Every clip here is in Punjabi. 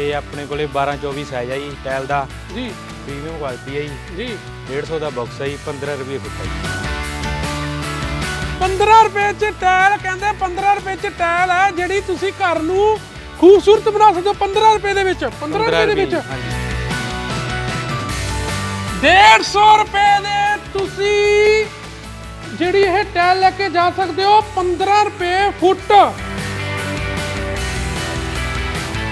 ਤੇ ਆਪਣੇ ਕੋਲੇ 12 24 ਸਾਈਜ਼ ਆ ਜੀ ਟਾਇਲ ਦਾ। ਜੀ। ਪ੍ਰੀਮੀਅਮ ਕੁਆਲਿਟੀ ਹੈ ਜੀ। ਜੀ। 150 ਦਾ ਬਾਕਸ ਹੈ ਜੀ 15 ਰੁਪਏ ਫੁੱਟ ਹੈ ਜੀ। 15 ਰੁਪਏ ਚ ਟਾਇਲ ਕਹਿੰਦੇ 15 ਰੁਪਏ ਚ ਟਾਇਲ ਹੈ ਜਿਹੜੀ ਤੁਸੀਂ ਘਰ ਨੂੰ ਖੂਬਸੂਰਤ ਬਣਾ ਸਕਦੇ ਹੋ 15 ਰੁਪਏ ਦੇ ਵਿੱਚ। 15 ਰੁਪਏ ਦੇ ਵਿੱਚ। ਹਾਂਜੀ। 150 ਰੁਪਏ ਦੇ ਤੁਸੀਂ ਜਿਹੜੀ ਇਹ ਟਾਇਲ ਲੈ ਕੇ ਜਾ ਸਕਦੇ ਹੋ 15 ਰੁਪਏ ਫੁੱਟ।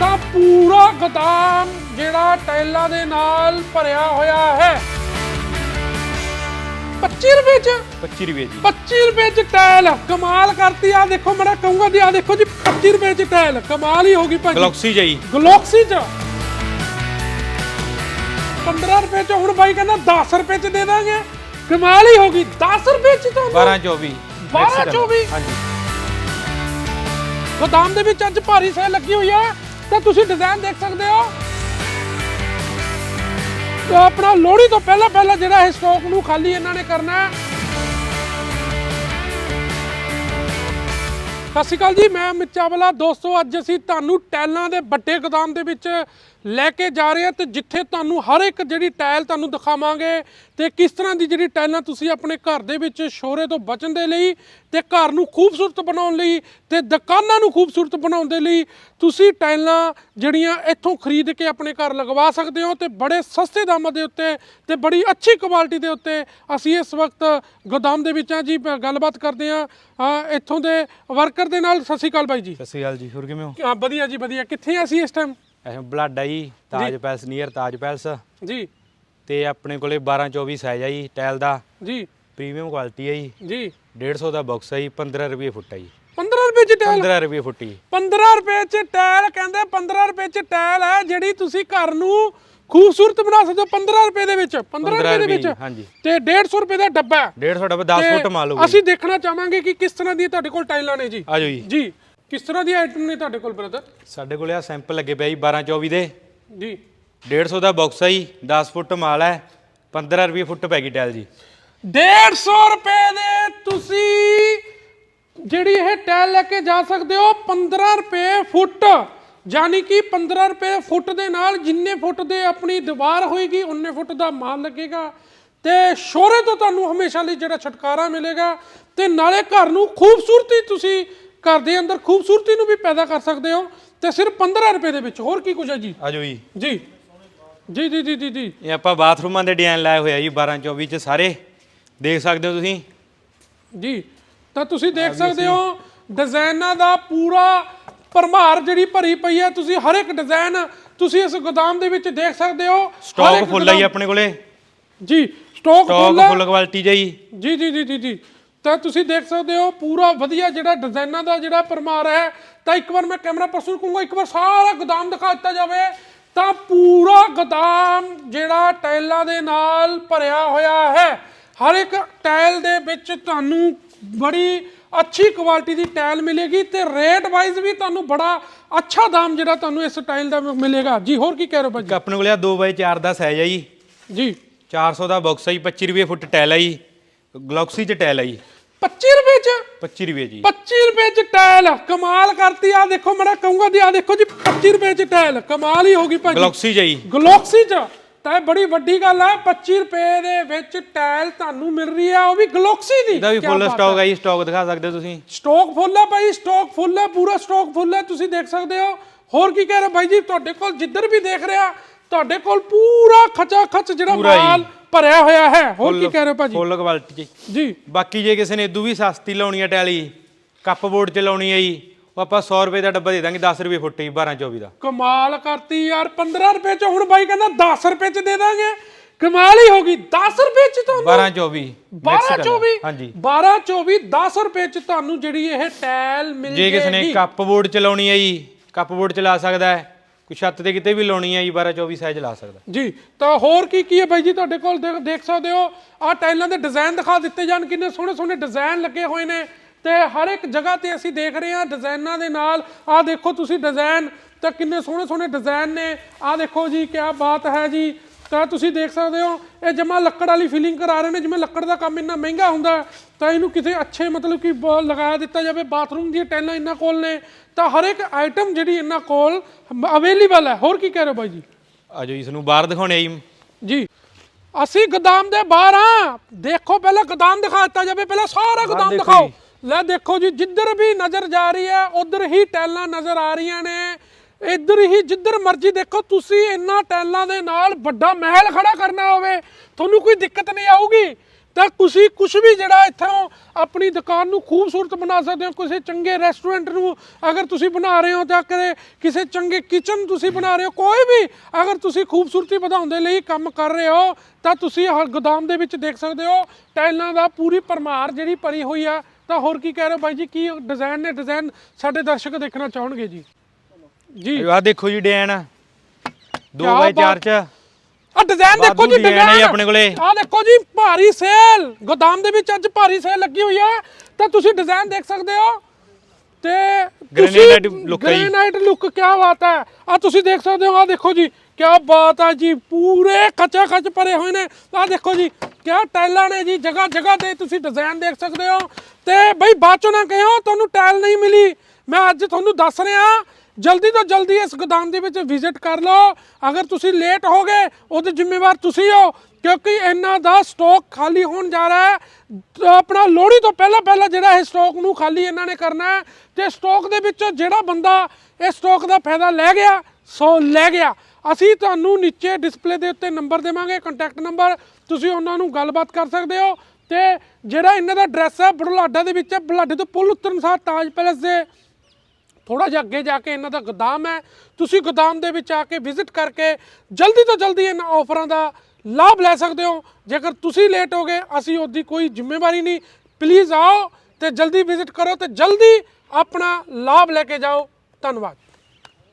ਤਾਂ ਪੂਰਾ ਗੋਦਾਮ ਜਿਹੜਾ ਟਾਇਲਾਂ ਦੇ ਨਾਲ ਭਰਿਆ ਹੋਇਆ ਹੈ। 25 ਰੁਪਏ ਚ? 25 ਰੁਪਏ ਜੀ 25 ਰੁਪਏ ਚ ਟਾਇਲ। ਕਮਾਲ ਕਰਤੀ ਆ ਦੇਖੋ ਮੈਂ ਕਹੂੰਗਾ ਦੀ ਆ ਦੇਖੋ ਜੀ 25 ਰੁਪਏ ਚ ਟਾਇਲ। ਕਮਾਲ ਹੀ ਹੋਗੀ ਭਾਜੀ। ਗਲੈਕਸੀ ਜੀ ਗਲੋਕਸੀ ਚ। 15 ਰੁਪਏ ਚ ਹੁਣ ਬਾਈ ਕਹਿੰਦਾ 10 ਰੁਪਏ ਚ ਦੇ ਦਾਂਗੇ। ਕਮਾਲ ਹੀ ਹੋਗੀ 10 ਰੁਪਏ ਚ ਤੁਹਾਨੂੰ? 12 24 12 24 ਹਾਂਜੀ। ਗੋਦਾਮ ਦੇ ਵਿੱਚ ਅੱਜ ਭਾਰੀ ਸੇਲ ਲੱਗੀ ਹੋਈ ਹੈ। ਤਾਂ ਤੁਸੀਂ ਡਿਜ਼ਾਈਨ ਦੇਖ ਸਕਦੇ ਹੋ। ਤਾਂ ਆਪਣਾ ਲੋਹੜੀ ਤੋਂ ਪਹਿਲਾਂ ਪਹਿਲਾਂ ਜਿਹੜਾ ਇਹ ਸਟਾਕ ਨੂੰ ਖਾਲੀ ਇਹਨਾਂ ਨੇ ਕਰਨਾ ਹੈ। ਸਤਿ ਸ਼੍ਰੀ ਅਕਾਲ ਜੀ, ਮੈਂ ਅਮਿਤ ਚਾਵਲਾ ਦੋਸਤੋ, ਅੱਜ ਅਸੀਂ ਤੁਹਾਨੂੰ ਟੈਲਾਂ ਦੇ ਵੱਡੇ ਗੋਦਾਮ ਦੇ ਵਿੱਚ ਲੈ ਕੇ ਜਾ ਰਹੇ ਹਾਂ ਤੇ ਜਿੱਥੇ ਤੁਹਾਨੂੰ ਹਰ ਇੱਕ ਜਿਹੜੀ ਟਾਇਲ ਤੁਹਾਨੂੰ ਦਿਖਾਵਾਂਗੇ ਤੇ ਕਿਸ ਤਰ੍ਹਾਂ ਦੀ ਜਿਹੜੀ ਟਾਇਲਾਂ ਤੁਸੀਂ ਆਪਣੇ ਘਰ ਦੇ ਵਿੱਚ ਸ਼ੋਰੇ ਤੋਂ ਬਚਣ ਦੇ ਲਈ ਤੇ ਘਰ ਨੂੰ ਖੂਬਸੂਰਤ ਬਣਾਉਣ ਲਈ ਤੇ ਦੁਕਾਨਾਂ ਨੂੰ ਖੂਬਸੂਰਤ ਬਣਾਉਣ ਦੇ ਲਈ ਤੁਸੀਂ ਟਾਈਲਾਂ ਜਿਹੜੀਆਂ ਇੱਥੋਂ ਖਰੀਦ ਕੇ ਆਪਣੇ ਘਰ ਲਗਵਾ ਸਕਦੇ ਹੋ ਤੇ ਬੜੇ ਸਸਤੇ ਦਾਮਾਂ ਦੇ ਉੱਤੇ ਤੇ ਬੜੀ ਅੱਛੀ ਕੁਆਲਿਟੀ ਦੇ ਉੱਤੇ ਅਸੀਂ ਇਸ ਵਕਤ ਗੋਦਾਮ ਦੇ ਵਿੱਚ ਆ ਜੀ ਗੱਲਬਾਤ ਕਰਦੇ ਆ ਇੱਥੋਂ ਦੇ ਵਰਕਰ ਦੇ ਨਾਲ। ਸਤਿ ਸ਼੍ਰੀ ਅਕਾਲ ਬਾਈ ਜੀ। ਸਤਿ ਸ਼੍ਰੀ ਅਕਾਲ ਜੀ ਹੋਰ ਕਿਵੇਂ ਹੋ? ਹਾਂ, ਵਧੀਆ ਜੀ ਵਧੀਆ। ਕਿੱਥੇ ਆ ਅਸੀਂ ਇਸ ਟਾਈਮ ਐਵੇਂ ਬਲਾਡਾ ਜੀ Taj Palace near Taj Palace. ਜੀ। ਤੇ ਆਪਣੇ ਕੋਲੇ 12 24 ਸਾਈਜ਼ ਆ ਜੀ ਟਾਇਲ ਦਾ। ਜੀ। ਪ੍ਰੀਮੀਅਮ ਕੁਆਲਿਟੀ ਹੈ ਜੀ। ਜੀ। 150 ਦਾ ਬਾਕਸ ਹੈ ਜੀ 15 ਰੁਪਏ ਫੁੱਟ ਹੈ ਜੀ। 15 ਰੁਪਏ ਚ ਟਾਇਲ 15 ਰੁਪਏ ਫੁੱਟ ਜੀ। 15 ਰੁਪਏ ਚ ਟਾਇਲ ਕਹਿੰਦੇ 15 ਰੁਪਏ ਚ ਟਾਇਲ ਹੈ ਜਿਹੜੀ ਤੁਸੀਂ ਘਰ ਨੂੰ ਖੂਬਸੂਰਤ ਬਣਾ ਸਕਦੇ ਹੋ 15 ਰੁਪਏ ਦੇ ਵਿੱਚ 15 ਰੁਪਏ ਦੇ ਵਿੱਚ। ਹਾਂਜੀ। ਤੇ 150 ਰੁਪਏ ਦਾ ਡੱਬਾ ਹੈ। 150 ਡੱਬਾ 10 ਤੇ ਫੁੱਟ ਮਾਲ ਹੋਊਗਾ ਅਸੀਂ ਦੇਖਣਾ ਚਾਹਾਂਗੇ ਕਿ ਕਿਸ ਤਰ੍ਹਾਂ ਦੀਆਂ ਤੁਹਾਡੇ ਕੋਲ ਟਾਈਲਾਂ ਨੇ ਜੀ। ਆ ਜਾਓ ਜੀ। ਜੀ। ਕਿਸ ਤਰ੍ਹਾਂ ਦੀ ਆਈਟਮ ਨੇ ਤੁਹਾਡੇ ਕੋਲ ਬ੍ਰਦਰ ਸਾਡੇ ਕੋਲੇ ਆ ਸੈਂਪਲ ਲੱਗੇ ਪਿਆ ਜੀ 12 24 ਦੇ। ਜੀ। 150 ਦਾ ਬਾਕਸ ਹੈ ਜੀ 10 ਫੁੱਟ ਮਾਲ ਹੈ 15 ਰੁਪਏ ਫੁੱਟ ਪੈ ਗਈ ਟਾਇਲ ਜੀ। 150 ਰੁਪਏ ਦੇ ਤੁਸੀਂ ਜਿਹੜੀ ਇਹ ਟਾਇਲ ਲੈ ਕੇ ਜਾ ਸਕਦੇ ਹੋ 15 ਰੁਪਏ ਫੁੱਟ। ਯਾਨੀ ਕਿ 15 ਰੁਪਏ ਫੁੱਟ ਦੇ ਨਾਲ ਜਿੰਨੇ ਫੁੱਟ ਦੇ ਆਪਣੀ ਦੀਵਾਰ ਹੋਏਗੀ ਉਨੇ ਫੁੱਟ ਦਾ ਮਾਲ ਲੱਗੇਗਾ। ਤੇ ਸ਼ੋਰੇ ਤੋਂ ਤੁਹਾਨੂੰ ਹਮੇਸ਼ਾ ਲਈ ਜਿਹੜਾ ਛੁਟਕਾਰਾ ਮਿਲੇਗਾ ਤੇ ਨਾਲੇ ਘਰ ਨੂੰ ਖੂਬਸੂਰਤੀ ਤੁਸੀਂ ਘਰ ਦੇ ਅੰਦਰ ਖੂਬਸੂਰਤੀ ਨੂੰ ਵੀ ਪੈਦਾ ਕਰ ਸਕਦੇ ਹੋ ਤੇ ਸਿਰਫ 15 ਰੁਪਏ ਦੇ ਵਿੱਚ। ਹੋਰ ਕੀ ਕੁਝ ਹੈ ਜੀ? ਆ ਜਾਓ ਜੀ। ਜੀ। ਜੀ ਜੀ ਜੀ ਜੀ ਜੀ। ਇਹ ਆਪਾਂ ਬਾਥਰੂਮਾਂ ਦੇ ਡਿਜ਼ਾਈਨ ਲਾਏ ਹੋਏ ਆ ਜੀ 12 24 ਚ ਸਾਰੇ। ਦੇਖ ਸਕਦੇ ਹੋ ਤੁਸੀਂ? ਜੀ ਤਾਂ ਤੁਸੀਂ ਦੇਖ ਸਕਦੇ ਹੋ ਡਿਜ਼ਾਈਨਾਂ ਦਾ ਪੂਰਾ ਭਰਮਾਰ ਜਿਹੜੀ ਭਰੀ ਪਈ ਹੈ ਤੁਸੀਂ ਹਰ ਇੱਕ ਡਿਜ਼ਾਈਨ ਤੁਸੀਂ ਇਸ ਗੋਦਾਮ ਦੇ ਵਿੱਚ ਦੇਖ ਸਕਦੇ ਹੋ। ਹਰ ਸਟਾਕ ਇੱਕ ਫੁੱਲ ਹੈ ਜੀ ਆਪਣੇ ਕੋਲੇ। ਜੀ ਸਟਾਕ ਸਟਾਕ ਫੁੱਲ ਹੈ। ਫੁੱਲ ਕੁਆਲਿਟੀ ਜੀ। ਜੀ ਜੀ ਜੀ ਜੀ ਜੀ। ਤਾਂ ਤੁਸੀਂ ਦੇਖ ਸਕਦੇ ਹੋ ਪੂਰਾ ਵਧੀਆ ਜਿਹੜਾ ਡਿਜ਼ਾਈਨਾਂ ਦਾ ਜਿਹੜਾ ਪਰਮਾਰ ਹੈ ਤਾਂ ਇੱਕ ਵਾਰ ਮੈਂ ਕੈਮਰਾ ਪਰਸਨ ਕਹੂੰਗਾ ਇੱਕ ਵਾਰ ਸਾਰਾ ਗੋਦਾਮ ਦਿਖਾ ਦਿੱਤਾ ਜਾਵੇ ਤਾਂ ਪੂਰਾ ਗੋਦਾਮ ਜਿਹੜਾ ਟਾਈਲਾਂ ਦੇ ਨਾਲ ਭਰਿਆ ਹੋਇਆ ਹੈ। ਹਰ ਇੱਕ ਟਾਈਲ ਦੇ ਵਿੱਚ ਤੁਹਾਨੂੰ ਬੜੀ ਅੱਛੀ ਕੁਆਲਿਟੀ ਦੀ ਟਾਈਲ ਮਿਲੇਗੀ ਤੇ ਰੇਟ ਵਾਈਜ਼ ਵੀ ਤੁਹਾਨੂੰ ਬੜਾ ਅੱਛਾ ਦਾਮ ਜਿਹੜਾ ਤੁਹਾਨੂੰ ਇਸ ਟਾਈਲ ਦਾ ਮਿਲੇਗਾ। ਜੀ ਹੋਰ ਕੀ ਕਹਿ ਰਹੇ ਹੋ ਇੱਕ ਆਪਣੇ ਕੋਲੇ ਆ 2x4 ਦਾ ਸਾਈਜ਼ ਹੈ ਜੀ। ਭਾਜੀ ਜੀ 400 ਦਾ ਬਾਕਸ ਹੈ ਜੀ 25 ਰੁਪਏ ਫੁੱਟ ਟਾਇਲ ਹੈ ਜੀ। ਗਲੈਕਸੀ ਚ ਟਾਇਲ ਹੈ ਜੀ। 25 ਰੁਪਏ ਚ? 25 ਰੁਪਏ ਜੀ। 25 ਰੁਪਏ ਚ ਟਾਇਲ ਕਮਾਲ ਕਰਤੀ ਆ ਦੇਖੋ ਮੈਂ ਕਹੂੰਗਾ ਦੀ ਆ ਦੇਖੋ ਜੀ 25 ਰੁਪਏ ਚ ਟਾਇਲ ਕਮਾਲ ਹੀ ਹੋਗੀ ਭਾਜੀ। ਗਲੈਕਸੀ ਜੀ। ਗਲੋਕਸੀ ਚ? ਤਾਂ ਇਹ ਬੜੀ ਵੱਡੀ ਗੱਲ ਹੈ 25 ਰੁਪਏ ਦੇ ਵਿੱਚ ਟਾਇਲ ਤੁਹਾਨੂੰ ਮਿਲ ਰਹੀ ਆ ਉਹ ਵੀ ਗਲੋਕਸੀ ਦੀ। ਇਹਦਾ ਵੀ ਫੁੱਲ ਸਟਾਕ ਹੈ ਜੀ ਸਟਾਕ ਦਿਖਾ ਸਕਦੇ ਹੋ ਤੁਸੀਂ। ਸਟਾਕ ਫੁੱਲ ਹੈ ਭਾਈ ਸਟਾਕ ਫੁੱਲ ਹੈ ਪੂਰਾ ਸਟਾਕ ਫੁੱਲ ਹੈ ਤੁਸੀਂ ਦੇਖ ਸਕਦੇ ਹੋ। ਹੋਰ ਕੀ ਕਹਿ ਰਹੇ ਭਾਈ ਜੀ ਤੁਹਾਡੇ ਕੋਲ ਜਿੱਧਰ ਵੀ ਦੇਖ ਰਿਹਾ ਤੁਹਾਡੇ ਕੋਲ ਪੂਰਾ ਖਚਾ ਖਚ ਜਿਹੜਾ ਹੀ। ਮਾਲ ਭਰਿਆ ਹੋਇਆ ਹੈ। ਹੋਰ ਕੀ ਕਹਿ ਰਹੇ ਹੋ ਭਾਜੀ? ਫੁੱਲ ਕੁਆਲਿਟੀ ਜੀ। ਜੀ। ਬਾਕੀ ਜੇ ਕਿਸੇ ਨੇ ਇਦੋਂ ਵੀ ਸਸਤੀ ਲਾਉਣੀ ਹੈ ਟਾਇਲੀ ਕੱਪ ਬੋਰਡ ਚ ਲਾਉਣੀ ਹੈ ਜੀ ਉਹ ਆਪਾਂ 100 ਰੁਪਏ ਦਾ ਡੱਬਾ ਦੇ ਦਾਂਗੇ 10 ਰੁਪਏ ਫੁੱਟ ਜੀ 12 24 ਦਾ। ਕਮਾਲ ਕਰਤੀ ਯਾਰ 15 ਰੁਪਏ ਚ ਹੁਣ ਬਾਈ ਕਹਿੰਦਾ 10 ਰੁਪਏ ਚ ਦੇ ਦਾਂਗੇ। ਕਮਾਲ ਹੀ ਹੋ ਗਈ 10 ਰੁਪਏ ਚ ਤੁਹਾਨੂੰ? 12 24 12 24 ਹਾਂਜੀ। 12 24 10 ਰੁਪਏ ਚ ਤੁਹਾਨੂੰ ਜਿਹੜੀ ਇਹ ਟਾਇਲ ਮਿਲ ਜੇ ਕਿਸੇ ਨੇ। ਕੱਪ ਬੋਰਡ ਚ ਲਾਉਣੀ ਹੈ ਜੀ ਕੱਪ ਬੋਰਡ ਚ ਲਾ ਸਕਦਾ ਹੈ। ਕੋਈ ਛੱਤ ਤੇ ਕਿਤੇ ਵੀ ਲਾਉਣੀ ਹੈ ਜੀ 12 24 ਸਾਈਜ਼ ਲਾ ਸਕਦਾ। ਜੀ, ਤਾਂ ਹੋਰ ਕੀ ਕੀ ਹੈ ਬਾਈ ਜੀ ਤੁਹਾਡੇ ਕੋਲ? ਦੇ ਦੇਖ ਸਕਦੇ ਹੋ, ਆਹ ਟਾਈਲਾਂ ਦੇ ਡਿਜ਼ਾਈਨ ਦਿਖਾ ਦਿੱਤੇ ਜਾਣ, ਕਿੰਨੇ ਸੋਹਣੇ ਸੋਹਣੇ ਡਿਜ਼ਾਈਨ ਲੱਗੇ ਹੋਏ ਨੇ। ਤੇ ਹਰ ਇੱਕ ਜਗ੍ਹਾ ਤੇ ਅਸੀਂ ਦੇਖ ਰਹੇ ਹਾਂ ਡਿਜ਼ਾਈਨਾਂ ਦੇ ਨਾਲ। ਆਹ ਦੇਖੋ ਤੁਸੀਂ ਡਿਜ਼ਾਈਨ, ਤਾਂ ਕਿੰਨੇ ਸੋਹਣੇ ਸੋਹਣੇ ਡਿਜ਼ਾਈਨ ਨੇ। ਆਹ ਦੇਖੋ ਜੀ, ਕਿਆ ਬਾਤ ਹੈ ਜੀ। ਤਾਂ ਤੁਸੀਂ ਦੇਖ ਸਕਦੇ ਹੋ ਇਹ ਜਮਾ ਲੱਕੜ ਵਾਲੀ ਫੀਲਿੰਗ ਕਰਾ ਰਹੇ ਨੇ ਜਿਵੇਂ ਲੱਕੜ ਦਾ ਕੰਮ ਇੰਨਾ ਮਹਿੰਗਾ ਹੁੰਦਾ ਤਾਂ ਇਹਨੂੰ ਕਿਸੇ ਅੱਛੇ ਮਤਲਬ ਕਿ ਬ- ਲਗਾ ਦਿੱਤਾ ਜਾਵੇ। ਬਾਥਰੂਮ ਦੀਆਂ ਟੈਲਾਂ ਇਹਨਾਂ ਕੋਲ ਨੇ ਤਾਂ ਹਰ ਇੱਕ ਆਈਟਮ ਜਿਹੜੀ ਇਹਨਾਂ ਕੋਲ ਅਵੇਲੇਬਲ ਹੈ। ਹੋਰ ਕੀ ਕਹਿ ਰਹੇ ਹੋ ਬਾਈ ਜੀ? ਆਜੋ ਇਸ ਨੂੰ ਬਾਹਰ ਦਿਖਾਉਣੇ ਆ ਜੀ। ਜੀ। ਅਸੀਂ ਗੋਦਾਮ ਦੇ ਬਾਹਰ ਆ ਦੇਖੋ ਪਹਿਲਾਂ ਗੋਦਾਮ ਦਿਖਾ ਦਿੱਤਾ ਜਾਵੇ ਪਹਿਲਾਂ ਸਾਰਾ ਗੋਦਾਮ ਦੇਖੋ ਦਿਖਾਓ। ਲੈ ਦੇਖੋ ਜੀ ਜਿੱਧਰ ਵੀ ਨਜ਼ਰ ਜਾ ਰਹੀ ਹੈ ਉਧਰ ਹੀ ਟੈਲਾਂ ਨਜ਼ਰ ਆ ਰਹੀਆਂ ਨੇ। ਇੱਧਰ ਹੀ ਜਿੱਧਰ ਮਰਜ਼ੀ ਦੇਖੋ, ਤੁਸੀਂ ਇੰਨਾ ਟੈਲਾਂ ਦੇ ਨਾਲ ਵੱਡਾ ਮਹਿਲ ਖੜਾ ਕਰਨਾ ਹੋਵੇ, ਤੁਹਾਨੂੰ ਕੋਈ ਦਿੱਕਤ ਨਹੀਂ ਆਊਗੀ। ਤਾਂ ਤੁਸੀਂ ਕੁਝ ਵੀ ਜਿਹੜਾ ਇੱਥੋਂ ਆਪਣੀ ਦੁਕਾਨ ਨੂੰ ਖੂਬਸੂਰਤ ਬਣਾ ਸਕਦੇ ਹੋ, ਕਿਸੇ ਚੰਗੇ ਰੈਸਟੋਰੈਂਟ ਨੂੰ ਅਗਰ ਤੁਸੀਂ ਬਣਾ ਰਹੇ ਹੋ ਤਾਂ ਕਦੇ ਕਿਸੇ ਚੰਗੇ ਕਿਚਨ ਤੁਸੀਂ ਬਣਾ ਰਹੇ ਹੋ, ਕੋਈ ਵੀ ਅਗਰ ਤੁਸੀਂ ਖੂਬਸੂਰਤੀ ਵਧਾਉਣ ਦੇ ਲਈ ਕੰਮ ਕਰ ਰਹੇ ਹੋ, ਤਾਂ ਤੁਸੀਂ ਹਰ ਗੋਦਾਮ ਦੇ ਵਿੱਚ ਦੇਖ ਸਕਦੇ ਹੋ ਟਾਈਲਾਂ ਦਾ ਪੂਰੀ ਪਰਮਾਰ ਜਿਹੜੀ ਭਰੀ ਹੋਈ ਆ। ਤਾਂ ਹੋਰ ਕੀ ਕਹਿ ਰਹੇ ਹੋ ਬਾਈ ਜੀ, ਕੀ ਡਿਜ਼ਾਈਨ ਨੇ? ਡਿਜ਼ਾਈਨ ਸਾਡੇ ਦਰਸ਼ਕ ਦੇਖਣਾ ਚਾਹਣਗੇ ਜੀ। ਜੀ। ਆਹ ਦੇਖੋ ਜੀ ਡਿਜ਼ਾਈਨ। 2 ਕਿਆ ਬਾਈ 4 ਬਾਤ- ਚ। ਆ ਡਿਜ਼ਾਈਨ ਦੇਖੋ ਜੀ ਡਿਜ਼ਾਈਨ। ਆਪਣੇ ਕੋਲੇ। ਆ ਦੇਖੋ ਜੀ ਭਾਰੀ ਸੇਲ। ਗੋਦਾਮ ਦੇ ਵਿੱਚ ਅੱਜ ਭਾਰੀ ਸੇਲ ਲੱਗੀ ਹੋਈ ਹੈ ਤਾਂ ਤੁਸੀਂ ਡਿਜ਼ਾਈਨ ਦੇਖ ਸਕਦੇ ਹੋ। ਤੇ Granite look ਹੈ। ਗ੍ਰੇਨਾਈਟ ਲੁੱਕ ਕੀ ਬਾਤ ਹੈ। ਆ ਤੁਸੀਂ ਦੇਖ ਸਕਦੇ ਹੋ ਆ ਦੇਖੋ ਜੀ ਕੀ ਬਾਤ ਹੈ ਜੀ। ਪੂਰੇ ਖਚਾ ਖਚ ਭਰੇ ਹੋਏ ਨੇ। ਆ ਦੇਖੋ ਜੀ ਕੀ ਟਾਈਲਾਂ ਨੇ ਜੀ। ਜਗ੍ਹਾ ਜਗ੍ਹਾ ਤੇ ਤੁਸੀਂ ਡਿਜ਼ਾਈਨ ਦੇਖ ਸਕਦੇ ਹੋ। ਤੇ ਬਈ ਬਾਅਦ ਚੋਂ ਨਾ ਕਹਿਓ ਤੁਹਾਨੂੰ ਟਾਈਲ ਨਹੀਂ ਮਿਲੀ। ਮੈਂ ਅੱਜ ਤੁਹਾਨੂੰ ਦੱਸ ਰਿਹਾ ਜਲਦੀ ਤੋਂ ਜਲਦੀ ਇਸ ਗੋਦਾਮ ਦੇ ਵਿੱਚ ਵਿਜ਼ਿਟ ਕਰ ਲਓ। ਅਗਰ ਤੁਸੀਂ ਲੇਟ ਹੋ ਗਏ, ਉਹਦੇ ਜ਼ਿੰਮੇਵਾਰ ਤੁਸੀਂ ਹੋ, ਕਿਉਂਕਿ ਇਹਨਾਂ ਦਾ ਸਟਾਕ ਖਾਲੀ ਹੋਣ ਜਾ ਰਿਹਾ ਹੈ। ਆਪਣਾ ਲੋਹੜੀ ਤੋਂ ਪਹਿਲਾਂ ਪਹਿਲਾਂ ਜਿਹੜਾ ਇਹ ਸਟਾਕ ਨੂੰ ਖਾਲੀ ਇਹਨਾਂ ਨੇ ਕਰਨਾ ਹੈ, ਤੇ ਸਟਾਕ ਦੇ ਵਿੱਚੋਂ ਜਿਹੜਾ ਬੰਦਾ ਇਹ ਸਟਾਕ ਦਾ ਫਾਇਦਾ ਲੈ ਗਿਆ, ਸੋ ਲੈ ਗਿਆ। ਅਸੀਂ ਤੁਹਾਨੂੰ ਨੀਚੇ ਡਿਸਪਲੇ ਦੇ ਉੱਤੇ ਨੰਬਰ ਦੇਵਾਂਗੇ ਕੰਟੈਕਟ ਨੰਬਰ ਤੁਸੀਂ ਉਹਨਾਂ ਨੂੰ ਗੱਲਬਾਤ ਕਰ ਸਕਦੇ ਹੋ, ਤੇ ਜਿਹੜਾ ਇਹਨਾਂ ਦਾ ਐਡਰੈਸ ਹੈ, ਬੁਢਲਾਡਾ ਦੇ ਵਿੱਚ ਹੈ। ਬੁਢਲਾਡੇ ਤੋਂ ਪੁਲ ਉਤਰਨ ਸਾਰ ਤਾਜ ਪੈਲੇਸ ਦੇ ਥੋੜਾ ਜਿਹਾ ਅੱਗੇ ਜਾ ਕੇ ਇਹਨਾਂ ਦਾ ਗੋਦਾਮ ਹੈ। ਤੁਸੀਂ ਗੋਦਾਮ ਦੇ ਵਿੱਚ ਆ ਕੇ ਵਿਜ਼ਿਟ ਕਰਕੇ ਜਲਦੀ ਤੋਂ ਜਲਦੀ ਇਹਨਾਂ ਆਫਰਾਂ ਦਾ ਲਾਭ ਲੈ ਸਕਦੇ ਹੋ। ਜੇਕਰ ਤੁਸੀਂ ਲੇਟ ਹੋ ਗਏ, ਅਸੀਂ ਉਹਦੀ ਕੋਈ ਜ਼ਿੰਮੇਵਾਰੀ ਨਹੀਂ। ਪਲੀਜ਼ ਆਓ ਤੇ ਜਲਦੀ ਵਿਜ਼ਿਟ ਕਰੋ ਤੇ ਜਲਦੀ ਆਪਣਾ ਲਾਭ ਲੈ ਕੇ ਜਾਓ। ਧੰਨਵਾਦ।